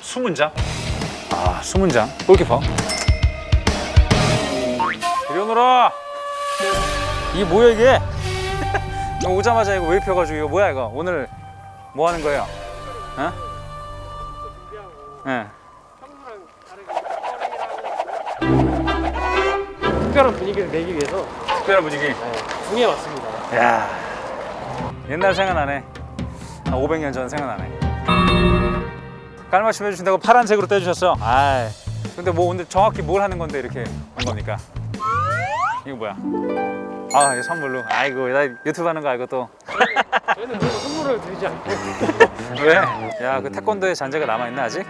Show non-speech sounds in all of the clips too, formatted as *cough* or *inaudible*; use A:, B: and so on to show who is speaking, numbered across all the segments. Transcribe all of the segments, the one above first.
A: 수문장? 아 수문장 골키퍼 오너라 이게 뭐야 이게 *laughs* 너 오자마자 이거 왜 펴가지고 이거 뭐야 이거 오늘 뭐 하는 거예요? 어? 예.
B: 특별한 분위기를 내기 위해서
A: 특별한 분위기
B: 네, 중에 왔습니다.
A: 야 옛날 생각나네 한 500년 전 생각나네 깔맞춤 해주신다고 파란색으로 떼주셨어 아 근데 뭐 오늘 정확히 뭘 하는 건데 이렇게 한 겁니까 이거 뭐야 아 이거 선물로 아이고 나 유튜브 하는 거 알고 또
B: 저희는 그래서 선물을 드리지 않고 *laughs*
A: 왜? 야 그 태권도의 잔재가 남아있나 아직?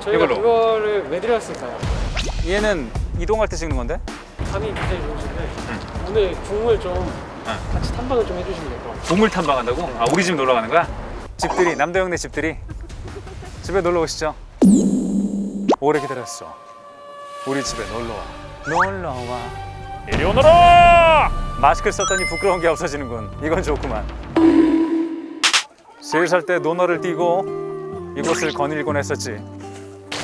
B: 저희가
A: 이걸로.
B: 그거를 왜 드렸을까요?
A: 얘는 이동할 때 찍는 건데?
B: 감이 굉장히 좋으신데 오늘 국물 좀 같이 탐방을 좀 해주시면 될것 같아요.
A: 동물 탐방한다고? 아 우리 집 놀러 가는 거야? 집들이 남도형네 집들이. 집에 놀러 오시죠. 오래 기다렸어. 우리 집에 놀러 와. 놀러 와. 이리 오너라! 마스크를 썼더니 부끄러운 게 없어지는군. 이건 좋구만. 세 살때 논어를 띄고 이곳을 거닐곤 했었지.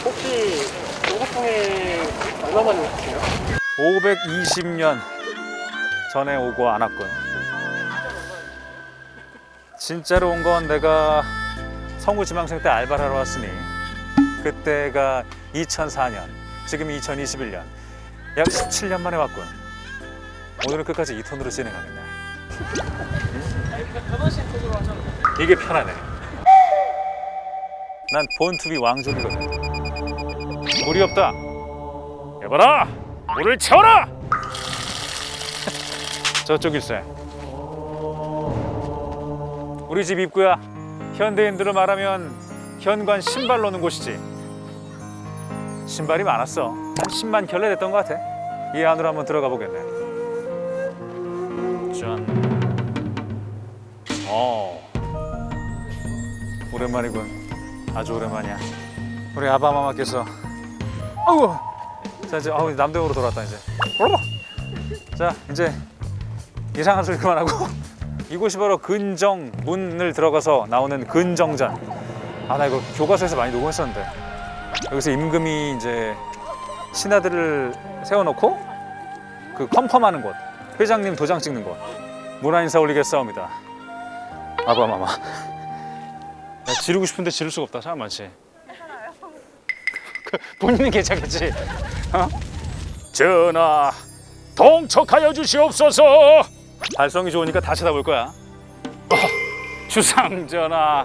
B: 혹시 경복궁에 얼마 만에 오셨어요?
A: 520년 전에 오고 안 왔군. 진짜로 온 건 내가 성우지망생 때 알바를 하러 왔으니 그때가 2004년, 지금이 2021년, 약 17년 만에 왔군. 오늘은 끝까지 이 톤으로 진행하겠네. 이게 편하네. 난 본투비 왕족이거든. 물이 없다. 여봐라, 물을 채워라. *laughs* 저쪽일세. 우리 집 입구야. 현대인들을 말하면 현관 신발 놓는 곳이지. 신발이 많았어. 한 10만 켤레 됐던 것 같아. 이 안으로 한번 들어가 보겠네. 짠. 어. 오랜만이군. 아주 오랜만이야. 우리 아바마마께서 아우 자 이제 아우 남대으로 돌아왔다 이제. 올라. 자 이제 이상한 소리 그만하고 이곳이 바로 근정 문을 들어가서 나오는 근정전. 아 나 이거 교과서에서 많이 녹음했었는데 여기서 임금이 이제 신하들을 세워놓고 그 컴펌하는 곳 회장님 도장 찍는 곳 문화 인사 올리겠사옵니다. 아바마마. 야, 지르고 싶은데 지를 수가 없다. 사람 많지. 그, 본인은 괜찮겠지. 어? 전하, 동척하여 주시옵소서. 발성이 좋으니까 다 쳐다볼 거야. 어, 주상 전하,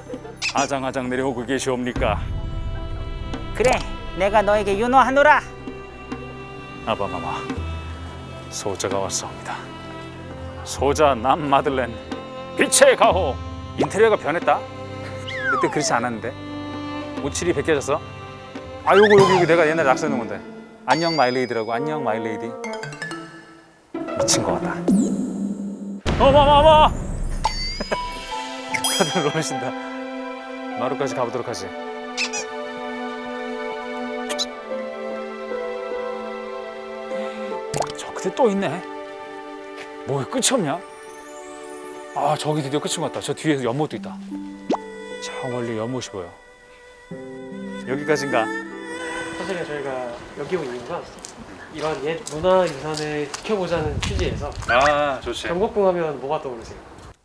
A: 아장아장 내려오고 계시옵니까?
C: 그래 내가 너에게 윤호하노라
A: 아바마마, 소자가 왔사옵니다. 소자 남 마들렌, 빛의 가호. 인테리어가 변했다. 그때 그렇지 않았는데. 오칠이 벗겨졌어. 아 요거 요거 요거 내가 옛날에 낙서해놓은 건데. 안녕 마일레이드라고. 안녕 마일레이디. 미친 것 같다. 어마마마. 다들 놀라신다. 마루까지 가보도록 하지. 저 끝에 또 있네. 뭐 끝이 없냐? 아 저기 드디어 끝인 것 같다. 저 뒤에 연못도 있다. 저 멀리 연못이 보여. 여기까지인가?
B: 사실은 저희가 여기 온 이유가 이런 옛 문화 유산을 지켜보자는 취지에서
A: 아 좋지.
B: 경복궁 하면 뭐가 떠오르세요?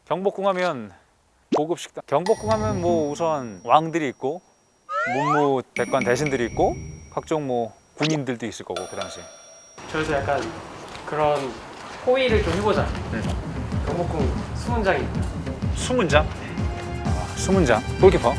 A: 경복궁 하면 고급 식당. 경복궁 하면 뭐 우선 왕들이 있고 문무 백관 대신들이 있고 각종 뭐 군인들도 있을 거고 그 당시.
B: 저희도 약간 그런 호의를 좀 해보자. 경복궁 수문장입니다.
A: 수문장. 아, 수문장. 골키퍼.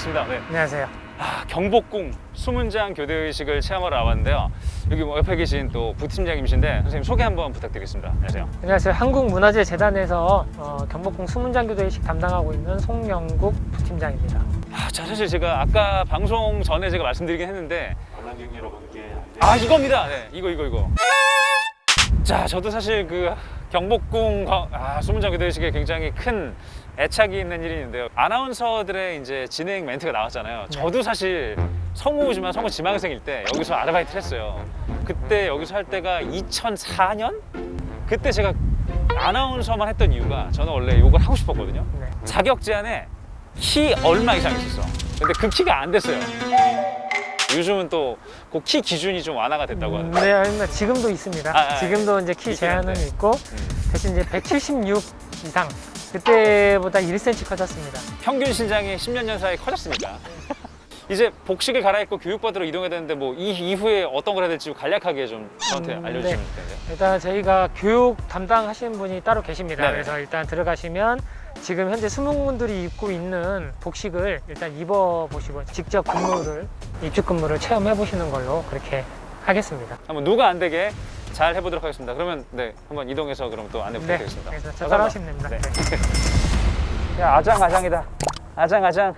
A: 반갑습니다. 네.
B: 안녕하세요.
A: 아, 경복궁 수문장 교대의식을 체험하러 와봤는데요. 여기 뭐 옆에 계신 또 부팀장님이신데 선생님 소개 한번 부탁드리겠습니다. 안녕하세요.
B: 안녕하세요. 한국문화재재단에서 어, 경복궁 수문장교도의식 담당하고 있는 송영국 부팀장입니다.
A: 아, 자, 사실 제가 아까 방송 전에 제가 말씀드리긴 했는데 관람객 여러분께 아 이겁니다. 네, 이거 이거 이거. 자, 저도 사실 그 경복궁 과- 아, 수문장 교대의식에 굉장히 큰 애착이 있는 일이 있는데요. 아나운서들의 이제 진행 멘트가 나왔잖아요. 저도 사실 성우지만 성우 지망생일 때 여기서 아르바이트를 했어요. 그때 여기서 할 때가 2004년? 그때 제가 아나운서만 했던 이유가 저는 원래 욕을 하고 싶었거든요.
B: 네.
A: 자격 제한에 키 얼마 이상 있었어. 근데 그 키가 안 됐어요. 요즘은 또 그 키 기준이 좀 완화가 됐다고
B: 음,
A: 하는데.
B: 네, 아닙니다. 지금도 있습니다.
A: 아, 아,
B: 지금도 이제 키
A: 있긴
B: 제한은
A: 한데.
B: 있고
A: 음.
B: 대신 이제 176 이상 그때보다 1cm 커졌습니다.
A: 평균 신장이 10년 년 사이에 커졌으니까. *laughs* 이제 복식을 갈아입고 교육받으러 이동해야 되는데 뭐 이 이후에 어떤 걸 해야 될지 간략하게 좀 저한테
B: 음,
A: 알려주시면
B: 네.
A: 될텐데
B: 일단 저희가 교육 담당하시는 분이 따로 계십니다.
A: 네네.
B: 그래서 일단 들어가시면 지금 현재 수문군들이 입고 있는 복식을 일단 입어 보시고 직접 근무를 입축 근무를 체험해 보시는 걸로 그렇게 하겠습니다.
A: 한번 누가 안 되게 잘 해보도록 하겠습니다. 그러면 네 한번 이동해서 그럼 또 안내
B: 네,
A: 부탁드리겠습니다.
B: 그래서 저
A: 감사합니다.
B: 따라오시면 됩니다.
A: 네.
B: 네. *laughs*
A: 야 아장 아장이다. 아장 아장.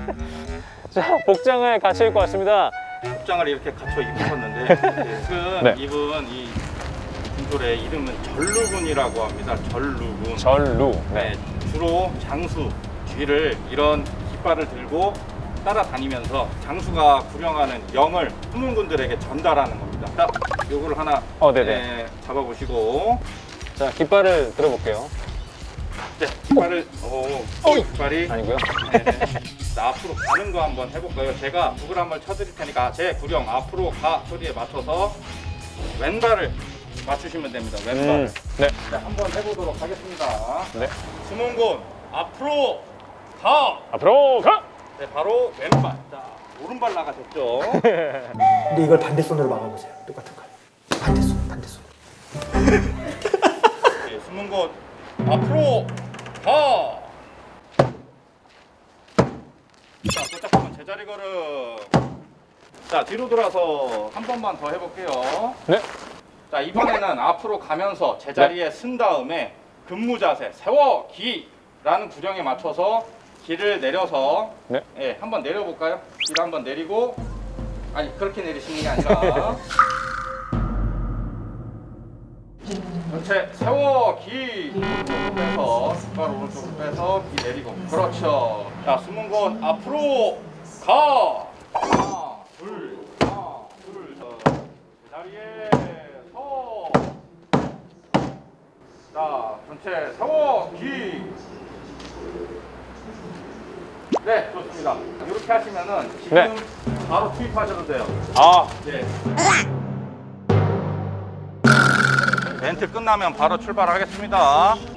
A: *laughs* 자 복장을 같이 입고 왔습니다.
D: 복장을 이렇게 갖춰 입으셨는데 지금 *laughs*
A: 네.
D: 입은 이 군돌의 이름은 전루군이라고 합니다. 전루군.
A: 전루.
D: 네, 주로 장수 뒤를 이런 깃발을 들고 따라다니면서 장수가 구령하는 영을 후문군들에게 전달하는 겁니다. 자, 요거를 하나
A: 어, 네네.
D: 네, 잡아보시고
A: 자 깃발을 들어볼게요.
D: 네, 깃발을 오, 깃발이
A: 아니고요.
D: 네. 자, 앞으로 가는 거 한번 해볼까요? 제가 북을 한번 쳐드릴 테니까 제 구령 앞으로 가 소리에 맞춰서 왼발을 맞추시면 됩니다. 왼발.
A: 음, 네.
D: 자, 한번 해보도록 하겠습니다.
A: 네.
D: 수문군 앞으로 가.
A: 앞으로 가.
D: 네, 바로 왼발. 자, 오른발 나가셨죠? *laughs*
E: 근데 이걸 반대손으로 막아보세요. 똑같은 걸. 반대손, 반대손. *laughs*
D: 네, 수문군 앞으로 가. 자, 도착하면 제자리 걸음. 자, 뒤로 돌아서 한 번만 더 해볼게요.
A: 네.
D: 자, 이번에는 앞으로 가면서 제자리에 쓴 다음에 근무 자세, 세워 기라는 구령에 맞춰서 길을 내려서
A: 네.
D: 예, 한번 내려볼까요? 길 한번 내리고 아니 그렇게 내리시는 게 아니라. 전체 세워 기 오른쪽으로 빼서 뒷발 오른쪽으로 빼서 기 내리고. 그렇죠. 자 숨은 곳 앞으로 가! 하나 둘 하나 둘 자, 제자리에 자 전체 세워 기 네, 좋습니다. 이렇게 하시면은 지금
A: 네.
D: 바로 투입하셔도 돼요.
A: 아
D: 네. 멘트 끝나면 바로 출발하겠습니다.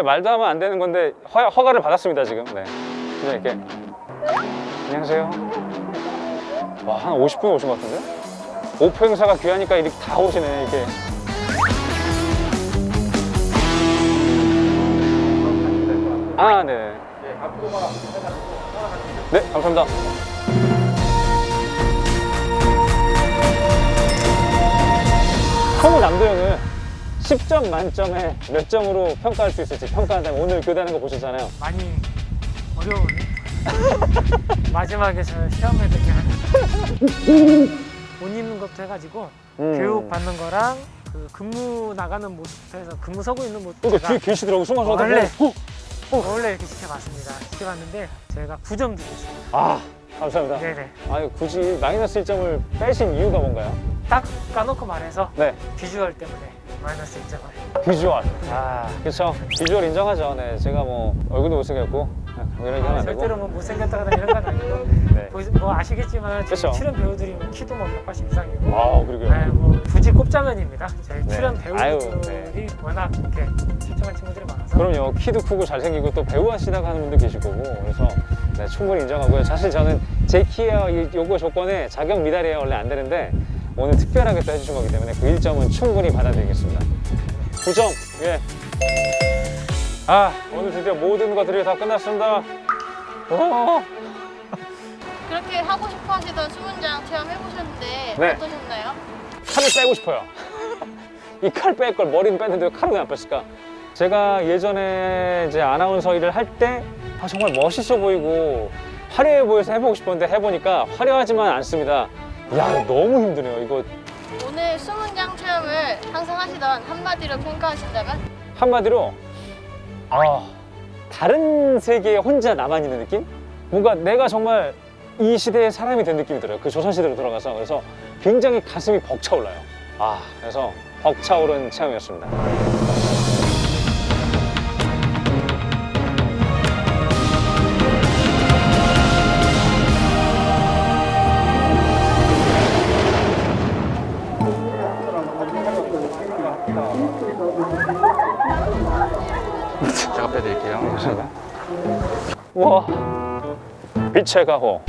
A: 원래 말도 하면 안 되는 건데 허, 허가를 받았습니다 지금. 네. 그냥 이렇게 안녕하세요. 와 한 50분 오신 것 같은데? 오프 행사가 귀하니까 이렇게 다 오시네 이렇게. 아 네.
D: 네,
A: 감사합니다. 성우 남도영을 10점 만점에 몇 점으로 평가할 수 있을지 평가한다면 오늘 교대하는 거 보셨잖아요.
B: 많이 어려우네. *laughs* 마지막에 저 시험을 되게 옷 입는 것부터 해가지고
A: 음.
B: 교육 받는 거랑 그 근무 나가는 모습부터 해서 근무 서고 있는 모습
A: 그러니까 뒤에 계시더라고 순간순간.
B: 원래
A: 어?
B: 원래 이렇게 지켜봤습니다. 지켜봤는데 제가 9점 드렸습니다.
A: 아 감사합니다.
B: 네네.
A: 아유 굳이 마이너스 1점을 빼신 이유가 뭔가요?
B: 딱 까놓고 말해서
A: 네
B: 비주얼 때문에 마이너스 1점을.
A: 비주얼. 아 그렇죠. 비주얼 인정하죠. 네 제가 뭐 얼굴도 못생겼고 하면 안 되고.
B: 절대로 뭐 못생겼다거나 이런 건 아니고
A: 네.
B: 뭐, 뭐 아시겠지만 저희
A: 그쵸.
B: 출연 배우들이 뭐 키도 뭐 180 이상이고
A: 아 그러게요.
B: 네, 뭐 굳이 꼽자면입니다. 저희
A: 네.
B: 출연
A: 아유,
B: 배우들이 워낙 이렇게 출중한 친구들이 많아서
A: 그럼요. 키도 크고 잘생기고 또 배우 하시다가 하는 분도 계실 거고 그래서 네, 충분히 인정하고요. 사실 저는 제 키에 이- 요거 조건에 자격 미달이 원래 안 되는데 오늘 특별하게 또 해주신 거기 때문에 그 1점은 충분히 받아들이겠습니다. 9점. 예. 아 오늘 드디어 모든 것들이 다 끝났습니다. 오.
F: 그렇게 하고 싶어 하시던 수문장 체험 해보셨는데
A: 네.
F: 어떠셨나요?
A: 칼을 빼고 싶어요. 이 칼 뺄 걸 머리는 뺐는데 왜 칼을 왜안 뺐을까? 제가 예전에 이제 아나운서 일을 할 때 아, 정말 멋있어 보이고 화려해 보여서 해보고 싶었는데 해보니까 화려하지만 않습니다. 야 너무 힘드네요. 이거
F: 오늘 수문장 체험을 항상 하시던 한마디로 평가하신다면?
A: 한마디로 아 다른 세계에 혼자 남아 있는 느낌? 뭔가 내가 정말 이 시대의 사람이 된 느낌이 들어요. 그 조선 시대로 돌아가서 그래서 굉장히 가슴이 벅차올라요. 아 그래서 벅차오른 체험이었습니다. 와. 빛의 가호